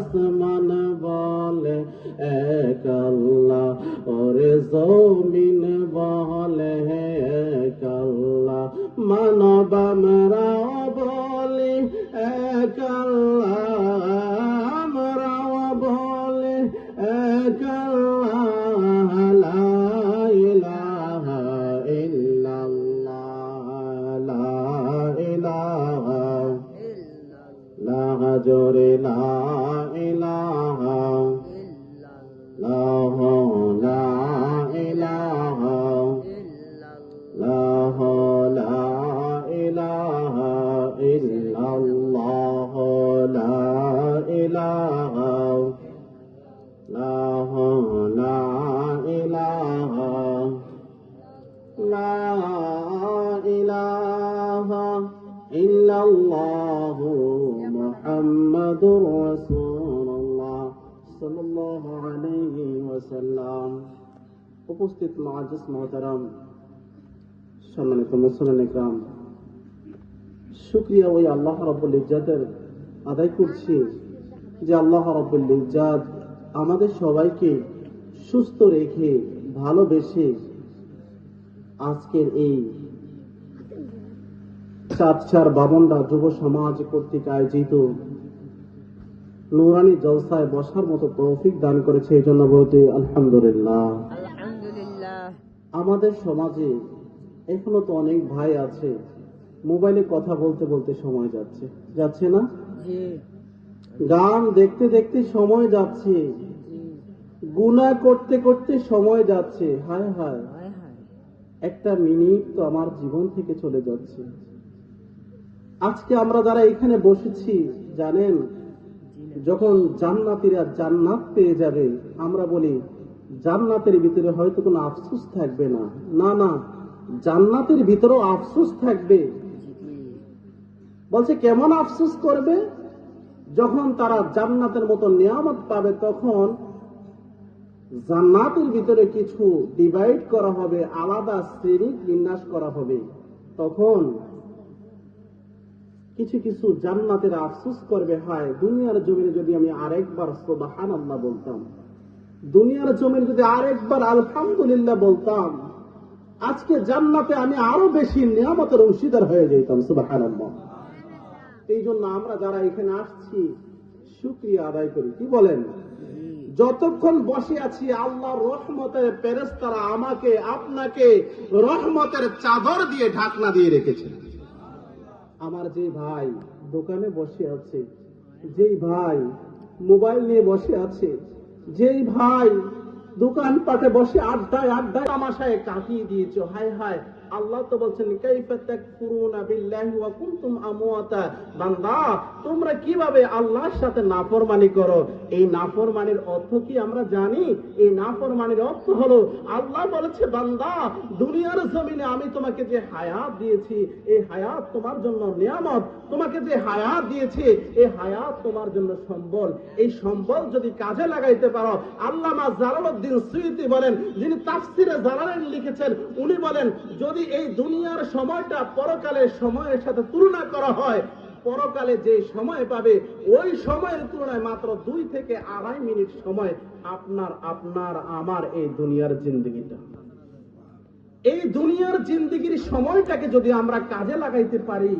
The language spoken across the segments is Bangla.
আসমান বলে, এক আল্লাহ। ওরে জমিন বলে, এক আল্লাহ। মানব আমরাও বলি, এক আল্লাহ। আমরাও বলি, এক জোরে আলাইহি ওয়াসাল্লাম উপস্থিত মুআজ্জিজ মুহতারাম, সম্মানিত মুসলিম ইকরাম শুকরিয়া ওই আল্লাহ রাব্বুল ইজ্জাতের আদায় করছি যে আল্লাহ রাব্বুল ইজ্জাত আমাদের সবাইকে সুস্থ রেখে ভালোবেসে আজকের এই চাঁদছার বাবনরা যুব সমাজ কর্তৃক আয়োজিত নুরানি জলসায় বসার মতো তৌফিক দান করেছে এই জন্য বলতে আলহামদুলিল্লাহ। আমাদের সমাজে এখনও তো অনেক ভাই আছে মোবাইলে কথা বলতে বলতে সময় যাচ্ছে। যাচ্ছে না? গান দেখতে দেখতে সময় যাচ্ছে। গুনাহ করতে করতে সময় যাচ্ছে। হায় হায়। একটা মিনিট তো আমার জীবন থেকে চলে যাচ্ছে। আজকে আমরা যারা এখানে বসেছি জানেন যখন জান্নাতিরা জান্নাত পেয়ে যাবে, আমরা বলি, জান্নাতের ভিতরে হয়তো কোনো আফসোস থাকবে না। না না, জান্নাতের ভিতরেও আফসোস থাকবে। বলছে, কেমন আফসোস করবে? যখন তারা জান্নাতের মতো নিয়ামত পাবে, তখন জান্নাতের ভিতরে কিছু ডিভাইড করা হবে, আলাদা শ্রেণি বিন্যাস করা হবে। তখন কিছু কিছু জান্নাতের আফসোস করবে, হয়, দুনিয়ার জমিনে যদি আমি আরেকবার সোবাহান আল্লাহ বলতাম, দুনিয়ার জমিনে যদি আরেকবার আলহামদুলিল্লাহ বলতাম, আজকে জান্নাতে আমি আরও বেশি নিয়ামতের অংশীদার হয়ে যেতাম সুবাহান আল্লাহ এই জন্য আমরা যারা এখানে আসছি, শুক্রিয়া আদায় করি। কি বলেন? যতক্ষণ বসে আছি আল্লাহ রহমতের পেরেস্তারা আমাকে, আপনাকে রহমতের চাদর দিয়ে ঢাকনা দিয়ে রেখেছে আমার যে ভাই দোকানে বসে আছে, যেই ভাই মোবাইল নিয়ে বসে আছে, যেই ভাই দোকান পাটে বসে আড্ডায় আড্ডায় তামাশায় কাটিয়ে দিয়েছ, হায় হায়। আল্লাহ তো বলছেন তোমরা কীভাবে আল্লাহর সাথে নাফরমানি করো? এই নাফরমানির অর্থ কি আমরা জানি? এই নাফরমানির অর্থ হলো, আল্লাহ বলেছে, বান্দা, দুনিয়ার জমিনে আমি তোমাকে যে হায়াত দিয়েছি, এই হায়াত তোমার জন্য নিয়ামত। তোমাকে যে হায়াত দিয়েছি, এই হায়াত তোমার জন্য সম্বল। এই সম্বল যদি কাজে লাগাইতে পারো, আল্লামা জালালউদ্দিন সুয়ুতি বলেন, যিনি তাফসিরে জালালেন লিখেছেন, উনি বলেন, যদি এই দুনিয়ার সময়টা পরকালের সময়ের সাথে তুলনা করা হয়, পরকালে যে সময় পাবে, ওই সময়ের তুলনায় মাত্র দুই থেকে আড়াই মিনিট সময় আপনার আপনার, আমার এই দুনিয়ার জিন্দগিটা। এই দুনিয়ার জিন্দগির সময়টাকে যদি আমরা কাজে লাগাইতে পারি,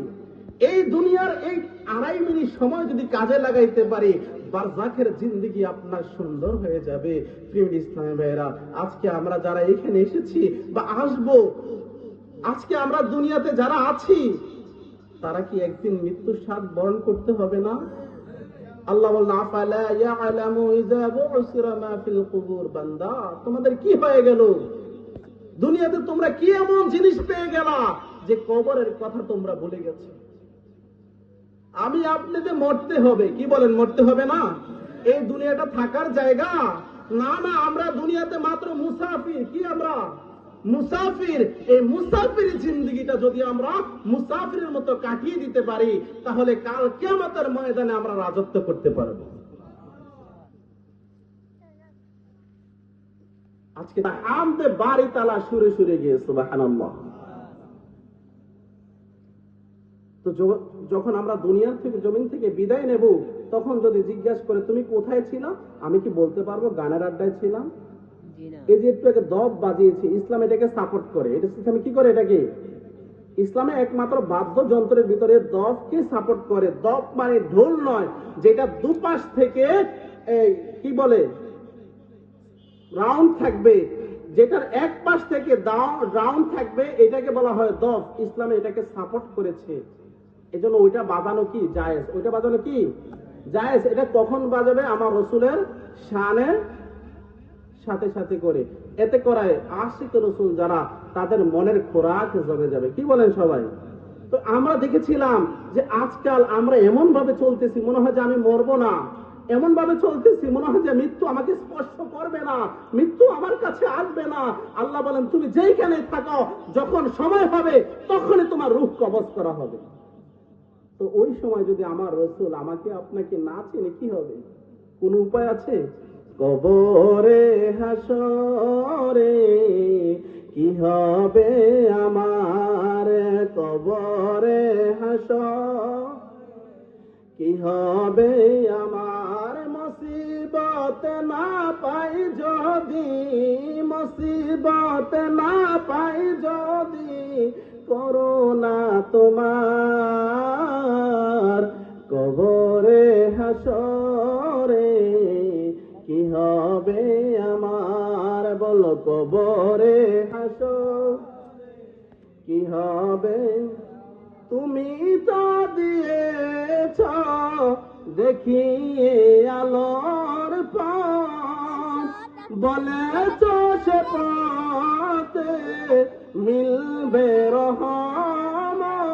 এই দুনিয়ার এই আড়াই মিনিট সময় যদি কাজে লাগাইতে পারি, বারজাখের জিন্দগি আপনার সুন্দর হয়ে যাবে। প্রিয় ইসলামী ভাইয়েরা, আজকে আমরা যারা এখানে এসেছি বা আসব আজকে আমরা দুনিয়াতে যারা আছি, তারা কি একদিন মৃত্যুর স্বাদ বরণ করতে হবে না? আল্লাহ বান্দা, তোমাদের কি হয়ে গেল? দুনিয়াতে তোমরা কি এমন জিনিস পেয়ে গেলা যে কবরের কথা তোমরা ভুলে গেছো? আমি আপনাদের মরতে হবে। কি বলেন, মরতে হবে না? এই দুনিয়াটা থাকার জায়গা? না না, আমরা দুনিয়াতে মাত্র মুসাফির। কি আমরা? মুসাফির, এই মুসাফির জিন্দগিটা যদি আমরা মুসাফিরের মতো কাটিয়ে দিতে পারি, তাহলে কাল কেমতের ময়দানে আমরা রাজত্ব করতে পারব। আজকে আমদে বাড়ি তালা সুরে সুরে গিয়ে সুবাহান তো যখন আমরা দুনিয়ার থেকে, জমিন থেকে বিদায় নেব, তখন যদি জিজ্ঞাসা করে, তুমি কোথায় ছিল? আমি কি বলতে পারব? গানের আড্ডায় ছিলাম। এই যে একটু আগে দব বাজিয়েছে, ইসলাম এটাকে সাপোর্ট করে। এটা ইসলামে কি করে এটাকে? ইসলামে একমাত্র বাদ্যযন্ত্রের ভিতরে দফকে সাপোর্ট করে। দফ মানে ঢোল নয়, যেটা দুপাশ থেকে কি বলে? রাউন্ড থাকবে। যেটার এক পাশ থেকে রাউন্ড থাকবে, এটাকে বলা হয় দফ ইসলামে এটাকে সাপোর্ট করেছে। এজন্য ওইটা বাজানো কি? জায়েজ। ওইটা বাজানো কি? জায়েজ। এটা কখন বাজাবে? আমার রসুলের শানের সাথে সাথে করে। এতে করায় আশিক রসুল যারা, তাদের মনের খোরাক জমে যাবে। কি বলেন সবাই? তো আমরা দেখেছিলাম যে আজকাল আমরা এমন ভাবে চলতেছি, মনে হয় যে আমি মরবো না। এমন ভাবে চলতেছি, মনে হয় যে মৃত্যু আমাকে স্পর্শ করবে না, মৃত্যু আমার কাছে আসবে না। আল্লাহ বলেন, তুমি যেইখানে থাকো, যখন সময় হবে, তখনই তোমার রুখ কবজ করা হবে। তো ওই সময় যদি আমার রসুল আমাকে আপনাকে না চেনে, কি হবে? কোন উপায় আছে? কবরে কি হবে আমার কবরে হাস কি হবে আমার মুসিবত না পাই যদি? মুসিবত না পাই যদি করোনা তোমার কবরে হাসরে? কি হবে আমার বলো কবরে হাস কি হবে? তুমি তো দিয়েছ দেখি আলোর বলেছ সে পাতে মিলবে রহ